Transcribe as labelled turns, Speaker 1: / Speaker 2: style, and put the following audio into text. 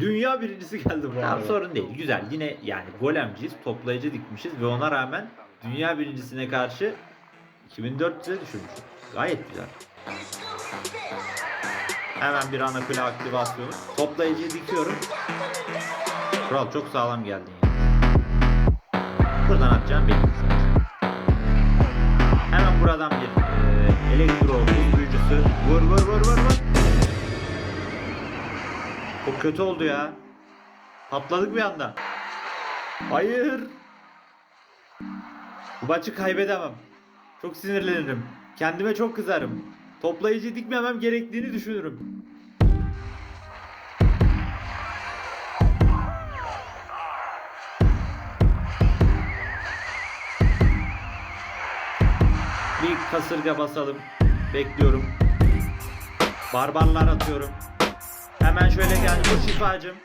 Speaker 1: Dünya birincisi geldi bu arada.
Speaker 2: sorun değil. Güzel. Yine yani golemciyiz. Toplayıcı dikmişiz ve ona rağmen dünya birincisine karşı 2400'e düşürmüşüz. Gayet güzel. Hemen bir ana kule aktivasyonu. Toplayıcıyı dikiyorum. Kral çok sağlam geldin ya. Buradan atacağım benim. Hemen buradan bir e, elektro büyücüsü. Vur vur vur vur. Çok kötü oldu ya. Patladık bir anda. Hayır. Bu maçı kaybedemem. Çok sinirlenirim. Kendime çok kızarım. Toplayıcı dikmemem gerektiğini düşünürüm. Bir kasırga basalım. Bekliyorum. Barbarlar atıyorum. Hemen şöyle gel. Vur şifacım.